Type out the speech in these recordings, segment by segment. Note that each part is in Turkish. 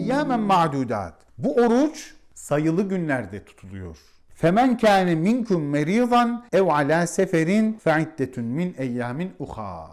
eyyamen ma'dudat. Bu oruç sayılı günlerde tutuluyor. Femen kâne minkum meridan ev ala seferin fe'iddetun min eyyamin uhar.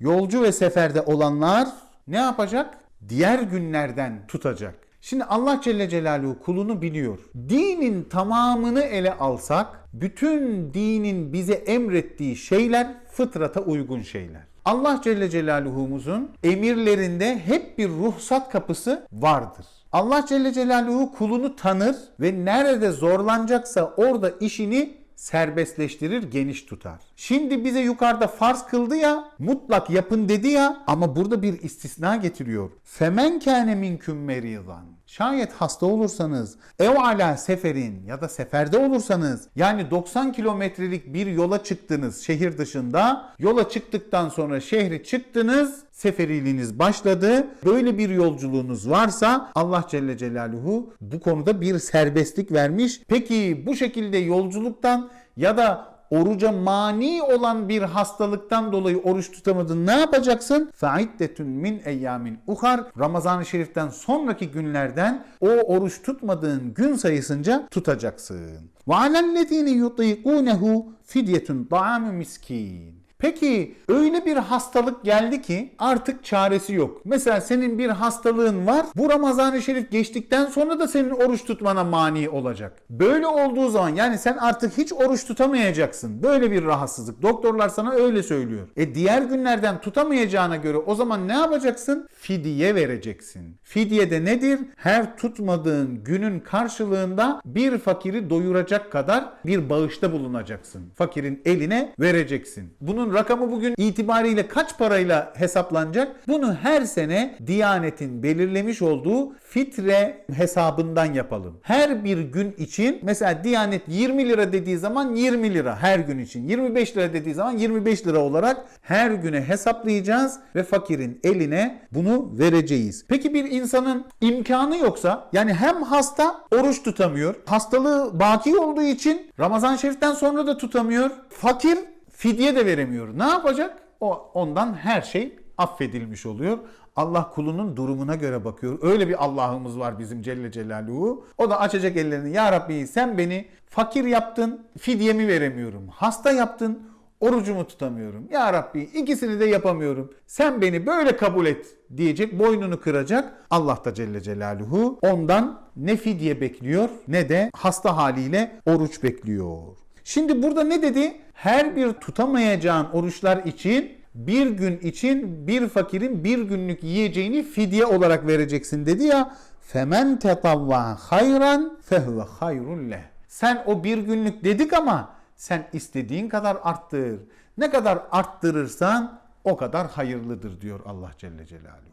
Yolcu ve seferde olanlar ne yapacak? Diğer günlerden tutacak. Şimdi Allah Celle Celaluhu kulunu biliyor. Dinin tamamını ele alsak, bütün dinin bize emrettiği şeyler fıtrata uygun şeyler. Allah Celle Celaluhu'muzun emirlerinde hep bir ruhsat kapısı vardır. Allah Celle Celaluhu kulunu tanır ve nerede zorlanacaksa orada işini serbestleştirir, geniş tutar. Şimdi bize yukarıda farz kıldı ya, mutlak yapın dedi ya ama burada bir istisna getiriyor. Femen kâne minküm meridan. Şayet hasta olursanız, ev ala seferin ya da seferde olursanız, yani 90 kilometrelik bir yola çıktınız şehir dışında, yola çıktıktan sonra şehre çıktınız, seferiliğiniz başladı. Böyle bir yolculuğunuz varsa Allah Celle Celaluhu bu konuda bir serbestlik vermiş. Peki bu şekilde yolculuktan ya da oruca mani olan bir hastalıktan dolayı oruç tutamadın ne yapacaksın? Faiddetun min eyyamin uhar. Ramazan-ı Şerif'ten sonraki günlerden o oruç tutmadığın gün sayısınca tutacaksın. Ve alellezine yutikunehu fidyetun ta'amu miskin. Peki öyle bir hastalık geldi ki artık çaresi yok. Mesela senin bir hastalığın var. Bu Ramazan-ı Şerif geçtikten sonra da senin oruç tutmana mani olacak. Böyle olduğu zaman yani sen artık hiç oruç tutamayacaksın. Böyle bir rahatsızlık. Doktorlar sana öyle söylüyor. E diğer günlerden tutamayacağına göre o zaman ne yapacaksın? Fidye vereceksin. Fidye de nedir? Her tutmadığın günün karşılığında bir fakiri doyuracak kadar bir bağışta bulunacaksın. Fakirin eline vereceksin. Bunun rakamı bugün itibariyle kaç parayla hesaplanacak? Bunu her sene Diyanet'in belirlemiş olduğu fitre hesabından yapalım. Her bir gün için mesela Diyanet 20 lira dediği zaman 20 lira her gün için. 25 lira dediği zaman 25 lira olarak her güne hesaplayacağız ve fakirin eline bunu vereceğiz. Peki bir insanın imkanı yoksa yani hem hasta oruç tutamıyor. Hastalığı baki olduğu için Ramazan Şerif'ten sonra da tutamıyor. Fakir fidye de veremiyor. Ne yapacak? O ondan her şey affedilmiş oluyor. Allah kulunun durumuna göre bakıyor. Öyle bir Allah'ımız var bizim Celle Celaluhu. O da açacak ellerini. Ya Rabbi sen beni fakir yaptın, fidyemi veremiyorum. Hasta yaptın, orucumu tutamıyorum. Ya Rabbi ikisini de yapamıyorum. Sen beni böyle kabul et diyecek, boynunu kıracak. Allah da Celle Celaluhu ondan ne fidye bekliyor ne de hasta haliyle oruç bekliyor. Şimdi burada ne dedi? Her bir tutamayacağın oruçlar için bir gün için bir fakirin bir günlük yiyeceğini fidye olarak vereceksin dedi ya. Femen tetavva hayran fehve hayrun leh. Sen o bir günlük dedik ama sen istediğin kadar arttır. Ne kadar arttırırsan o kadar hayırlıdır diyor Allah Celle Celaluhu.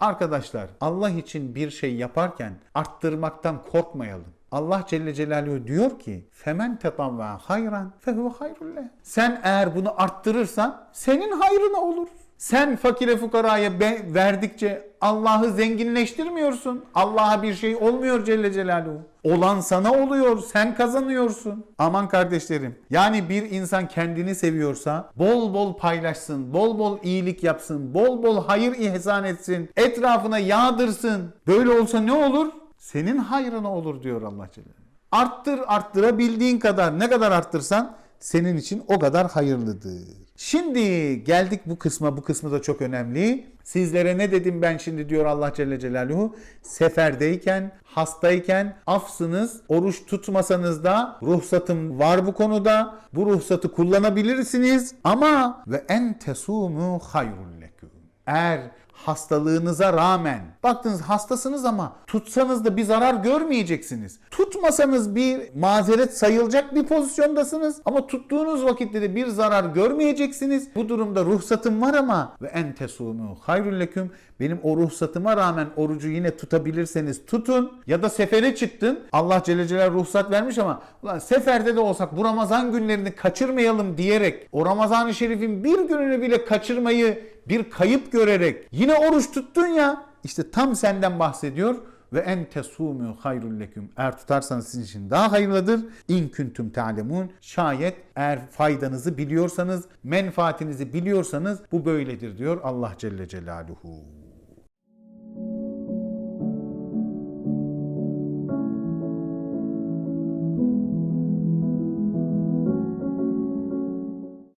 Arkadaşlar Allah için bir şey yaparken arttırmaktan korkmayalım. Allah Celle Celaluhu diyor ki femen tetavva hayran fehuve hayrun leh. Sen eğer bunu arttırırsan senin hayrına olur. Sen fakire fukaraya verdikçe Allah'ı zenginleştirmiyorsun. Allah'a bir şey olmuyor Celle Celaluhu. Olan sana oluyor, sen kazanıyorsun. Aman kardeşlerim. Yani bir insan kendini seviyorsa bol bol paylaşsın, bol bol iyilik yapsın, bol bol hayır ihsan etsin, etrafına yağdırsın. Böyle olsa ne olur? Senin hayrına olur diyor Allah Celle. Arttır arttırabildiğin kadar ne kadar arttırsan senin için o kadar hayırlıdır. Şimdi geldik bu kısma. Bu kısmı da çok önemli. Sizlere ne dedim ben şimdi diyor Allah Celle Celaluhu? Seferdeyken, hastayken afsınız. Oruç tutmasanız da ruhsatım var bu konuda. Bu ruhsatı kullanabilirsiniz. Ama ve en tesumu hayrun leküm. Eğer hastalığınıza rağmen baktınız hastasınız ama tutsanız da bir zarar görmeyeceksiniz. Tutmasanız bir mazeret sayılacak bir pozisyondasınız ama tuttuğunuz vakitte de bir zarar görmeyeceksiniz. Bu durumda ruhsatım var ama ve en tesumu hayrul leküm benim o ruhsatıma rağmen orucu yine tutabilirseniz tutun ya da sefere çıktın. Allah Celle Celaluhu ruhsat vermiş ama ulan seferde de olsak bu Ramazan günlerini kaçırmayalım diyerek o Ramazan-ı Şerif'in bir gününü bile kaçırmayı bir kayıp görerek yine oruç tuttun ya işte tam senden bahsediyor ve en tesumu hayrul leküm. Eğer tutarsanız sizin için daha hayırlıdır. İn kuntum ta'lemun. Şayet eğer faydanızı biliyorsanız, menfaatinizi biliyorsanız bu böyledir diyor Allah Celle Celaluhu.